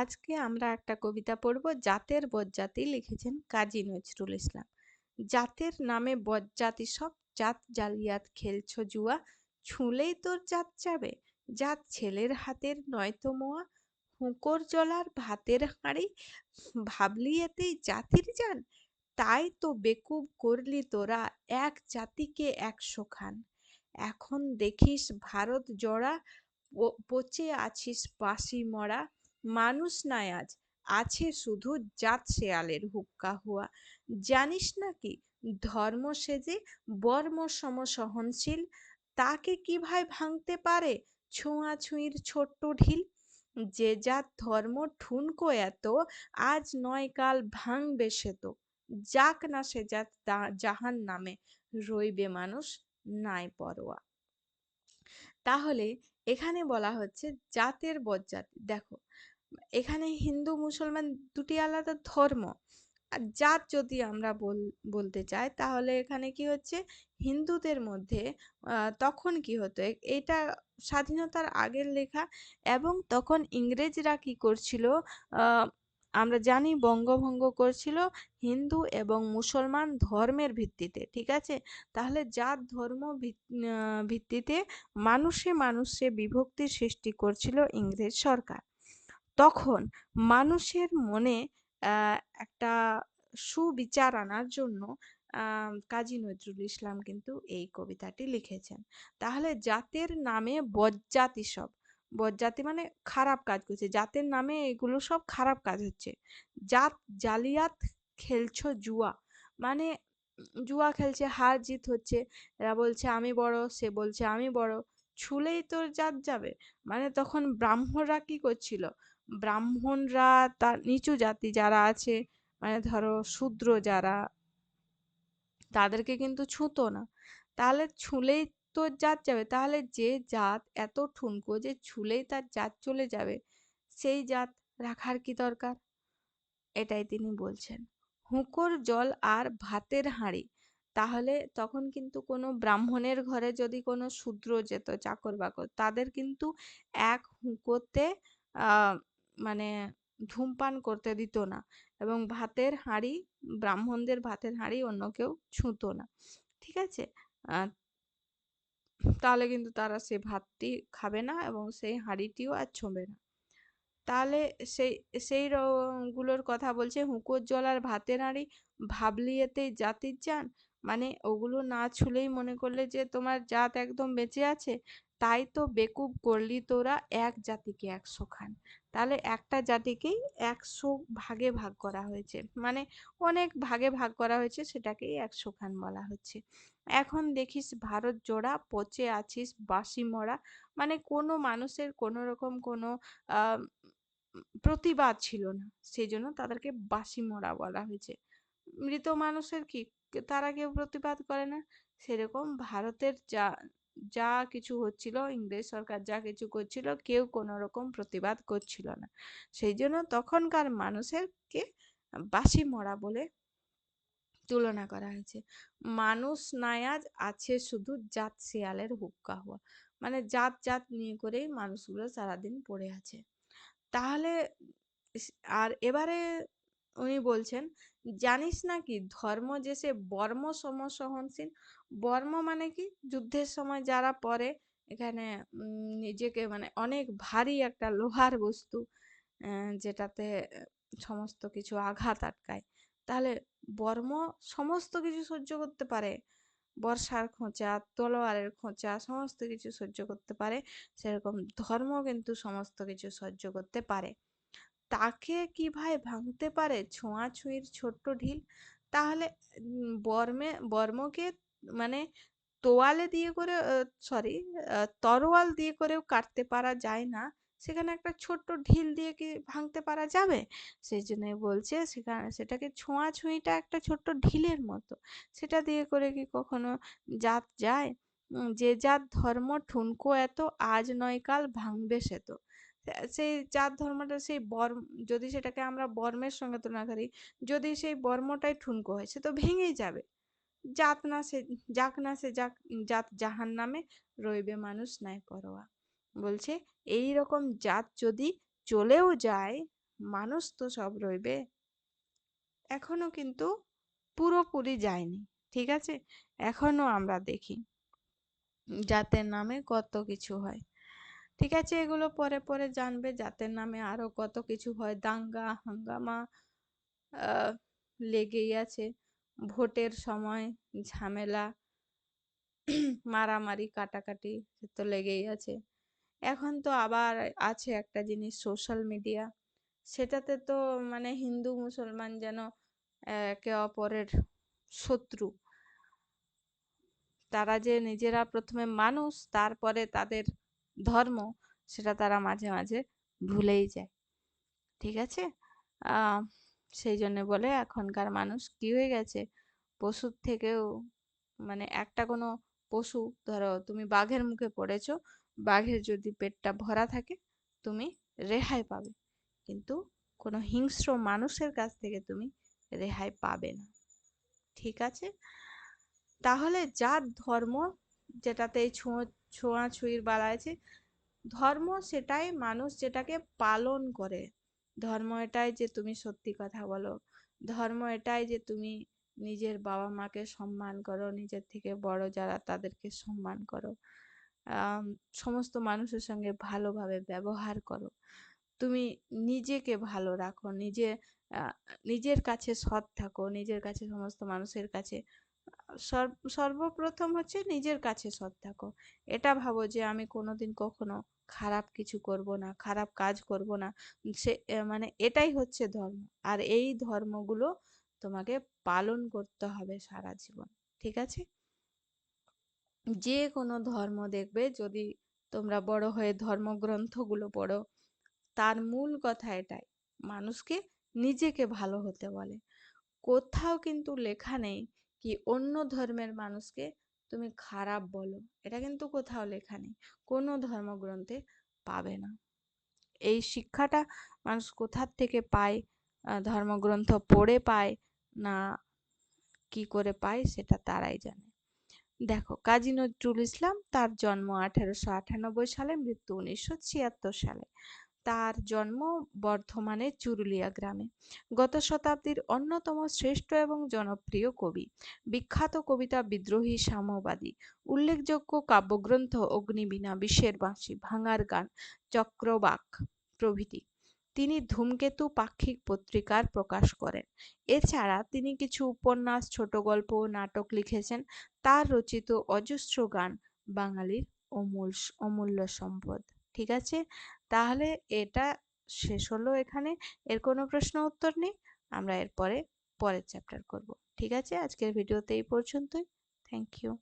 আজকে আমরা একটা কবিতা পড়ব জাতের বজ্জাতি লিখেছেন কাজী নজরুল ইসলাম। জাতের নামে বজ্জাতি সব, জাত জালিয়াত খেলছ জুয়া, ছুঁলেই তোর জাত যাবে, জাত ছেলের হাতের নয়তো মোয়া, হুঁকোর জলার ভাতের হাঁড়ি, ভাবলি এতেই জাতির যান তাই তো বেকুব করলি তোরা এক জাতিকে একশো খান। এখন দেখিস ভারত জড়া পচে আছিস বাসি মরা মানুষ নাই আজ, আছে শুধু জাত শেয়ালের হুক্কা হুয়া। জানিস নাকি ধর্ম সেজে বর্ম সম সহনশীল, তাকে কি ভাই ভাঙতে পারে ছোঁয়াছুঁয়ির ছোট্ট ঢিল? যে জাত ধর্ম ঠুনকো এত, আজ নয় কাল ভাঙবে সে তো। যাক না সে জাত জাহান নামে, রইবে মানুষ নাই পরোয়া। তাহলে এখানে বলা হচ্ছে জাতের বজ্জাতি। দেখো এখানে হিন্দু, মুসলমান দুটি আলাদা ধর্ম। আর জাত যদি আমরা বল, বলতে চাই, তাহলে এখানে কি হচ্ছে? হিন্দুদের মধ্যে তখন কি হতো? এটা স্বাধীনতার আগের লেখা এবং তখন ইংরেজরা কি করছিল? আমরা জানি বঙ্গভঙ্গ করছিল হিন্দু এবং মুসলমান ধর্মের ভিত্তিতে, ঠিক আছে? তাহলে জাত, ধর্ম ভিত্তিতে মানুষে মানুষে বিভক্তির সৃষ্টি করছিল ইংরেজ সরকার। তখন মানুষের মনে একটা সুবিচার আনার জন্য কাজী নজরুল ইসলাম কিন্তু এই কবিতাটি লিখেছেন। তাহলে জাতের নামে বজ্জাতি সব। বজ্জাতি মানে খারাপ কাজ করছে। জাতের নামে এগুলো সব খারাপ কাজ হচ্ছে। জাত জালিয়াত খেলছ জুয়া। মানে জুয়া খেলছে, হার জিত হচ্ছে। এরা বলছে, আমি বড়, সে বলছে, আমি বড়। ছুলেই তোর জাত যাবে। মানে তখন ব্রাহ্মণরা কি করছিল? ব্রাহ্মণরা তার নিচু জাতি যারা আছে মানে ধরো শূদ্র যারা, তাদেরকে কিন্তু ছুঁতো না। তাহলে ছুঁলেই তো জাত যাবে। তাহলে যে জাত এত ঠুনকো যে ছুলেই তার জাত চলে যাবে, সেই জাত রাখার কি দরকার? এটাই তিনি বলছেন। হুঁকোর জল আর ভাতের হাঁড়ি, তাহলে তখন কিন্তু কোনো ব্রাহ্মণের ঘরে যদি কোনো শূদ্র যেত চাকর বাকর, তাদের কিন্তু এক হুঁকোতে মানে ধূমপান করতে দিত না এবং ভাতের হাঁড়ি, ব্রাহ্মণদের ভাতের হাঁড়ি অন্য কেউ ছুঁতো না। ঠিক আছে? তাহলে কিন্তু তারা সে ভাতটি খাবে না এবং সেই হাঁড়িটিও আর ছোঁবে না। তাহলে সেই সেই গুলোর কথা বলছে, হুঁকোর জল আর ভাতের হাঁড়ি ভাবলি এতেই জাতির জান। মানে ওগুলো না ছুলেই মনে করলে যে তোমার জাত একদম বেঁচে আছে, তাই তো বেকুব করলি তোরা এক জাতিকে একশো খান। তাহলে একটা জাতিকেই একশো ভাগে ভাগ করা হয়েছে। মানে অনেক ভাগে ভাগ করা হয়েছে সেটাকেই একশো খান বলা হচ্ছে। এখন দেখিস ভারত জোড়া, পচে আছিস বাসি মরা। মানে কোনো মানুষের কোনো রকম কোনো প্রতিবাদ ছিল না। সেই জন্য তাদেরকে বাসি মরা বলা হয়েছে। মৃত মানুষের কি? তারা কেউ প্রতিবাদ করে না? সেরকম ভারতের যা যা কিছু হচ্ছিল ইংরেজ সরকার যা কিছু করছিল, কেউ কোনো রকম প্রতিবাদ করছিল না। সেই জন্য তখনকার মানুষেরকে বাসি মরা বলে তুলনা করা হয়েছে। মানুষ নায়াজ আছে শুধু জাত শিয়ালের হুক্কা হওয়া। মানে জাত জাত নিয়ে করেই মানুষগুলো সারাদিন পড়ে আছে। তাহলে, আর এবারে উনি বলছেন জানিস না কি ধর্ম যে সে বর্ম সম সহনশীল বর্ম মানে কি? যুদ্ধের সময় যারা পরে এখানে নিজেকে মানে অনেক ভারী একটা লোহার বস্তু যেটাতে সমস্ত কিছু আঘাত আটকায়। তাহলে বর্ম সমস্ত কিছু সহ্য করতে পারে। বর্ষার খোঁচা, তলোয়ারের খোঁচা সমস্ত কিছু সহ্য করতে পারে। সেরকম ধর্ম কিন্তু সমস্ত কিছু সহ্য করতে পারে। তাকে কি ভাই ভাঙতে পারে ছোঁয়াছুঁয়ির ছোট্ট ঢিল? তাহলে বর্মে, বর্মকে মানে তোয়ালে দিয়ে করে সরি তরোয়াল দিয়ে করেও কাটতে পারা যায় না। সেখানে একটা ছোট্ট ঢিল দিয়ে কি ভাঙতে পারা যাবে? সেই জন্যই বলছে সেখানে, সেটাকে ছোঁয়াছুঁয়িটা একটা ছোট্ট ঢিলের মতো। সেটা দিয়ে করে কি কখনো জাত যায়? যে যার ধর্ম ঠুনকো এত, আজ নয় কাল ভাঙবে সে তো। সেই জাত ধর্মটা সেই বর্ম, যদি সেটাকে আমরা বর্মের সঙ্গে তুলনা করি, যদি সেই বর্মটাই ঠুনকো হয় সে তো ভেঙেই যাবে। জাত না সে, যাক না সে যাক, জাত জাহান নামে রইবে মানুষ নাই পরোয়া। বলছে এই রকম জাত যদি চলেও যায়, মানুষ তো সব রইবে। এখনও কিন্তু পুরোপুরি যায়নি, ঠিক আছে? এখনও আমরা দেখি, জাতের নামে কত কিছু হয়। ঠিক আছে, এগুলো পরে পরে জানবে জাতের নামে আরও কত কিছু হয়। দাঙ্গা, হাঙ্গামা লেগেই আছে। ভোটের সময় ঝামেলা, মারামারি, কাটাকাটি তো লেগেই আছে। এখন তো আবার আছে একটা জিনিস সোশ্যাল মিডিয়া। সেটাতে তো মানে হিন্দু, মুসলমান যেন একে অপরের শত্রু। তারা যে নিজেরা প্রথমে মানুষ, তারপরে তাদের ধর্ম, সেটা তারা মাঝে মাঝে ভুলেই যায়। ঠিক আছে? সেই জন্য বলে এখনকার মানুষ কি হয়ে গেছে? পশুর থেকেও মানে একটা কোনো পশু, ধরো তুমি বাঘের মুখে পড়েছো, বাঘের যদি পেটটা ভরা থাকে, তুমি রেহাই পাবে। কিন্তু কোনো হিংস্র মানুষের কাছ থেকে তুমি রেহাই পাবে না। ঠিক আছে? তাহলে যার ধর্ম যেটাতে ছোঁয়া ছোঁয়াছুঁয়ির বালা আছে। ধর্ম সেটাই মানুষ যেটাকে পালন করে। ধর্ম এটাই যে তুমি সত্যি কথা বলো। ধর্ম এটাই যে তুমি নিজের বাবা মাকে সম্মান করো, নিজের থেকে বড় যারা তাদেরকে সম্মান করো। সমস্ত মানুষের সঙ্গে ভালোভাবে ব্যবহার করো। তুমি নিজেকে ভালো রাখো, নিজে নিজের কাছে সৎ থাকো, নিজের কাছে সমস্ত মানুষের কাছে সর্বপ্রথম হচ্ছে নিজের কাছে সৎ থাকো। এটা ভাবো যে আমি কোনোদিন কখনো খারাপ কিছু করব না, খারাপ কাজ করব না। সে মানে এটাই হচ্ছে ধর্ম। আর এই ধর্মগুলো তোমাকে পালন করতে হবে সারা জীবন, ঠিক আছে? যে কোনো ধর্ম দেখবে, যদি তোমরা বড় হয়ে ধর্মগ্রন্থগুলো পড়ো, তার মূল কথা এটাই, মানুষকে নিজেকে ভালো হতে বলে। কোথাও কিন্তু লেখা নেই কি অন্য ধর্মের মানুষকে তুমি খারাপ বলো? এটা কিন্তু কোথাও লেখা নেই। কোনো ধর্মগ্রন্থে পাবে না। এই শিক্ষাটা মানুষ কোথার থেকে পায়? ধর্মগ্রন্থ পড়ে পায় না কি করে পায় সেটা তারাই জানে। দেখো, কাজী নজরুল ইসলাম তার জন্ম আঠেরোশো আটানব্বই সালে, মৃত্যু উনিশশো ছিয়াত্তর সালে। তার জন্ম বর্ধমানের চুরুলিয়া গ্রামে। গত শতাব্দীর অন্যতম শ্রেষ্ঠ এবং জনপ্রিয় কবি। বিখ্যাত কবিতা বিদ্রোহী, সাম্যবাদী, উল্লেখযোগ্য কাব্যগ্রন্থ অগ্নিবীণা, বিশ্বের বাঁশি, ভাঙার গান, চক্রবাক প্রভৃতি। তিনি ধূমকেতু পাক্ষিক পত্রিকার প্রকাশ করেন। এছাড়া তিনি কিছু উপন্যাস, ছোট গল্প নাটক লিখেছেন। তার রচিত অজস্র গান বাঙালির অমূল অমূল্য সম্পদ। ঠিক আছে? তাহলে এটা শেষ হলো এখানে। এর কোনো প্রশ্ন উত্তর নেই। আমরা এরপরে পরের চ্যাপ্টার করব। ঠিক আছে? আজকের ভিডিওতে এই পর্যন্তই। Thank you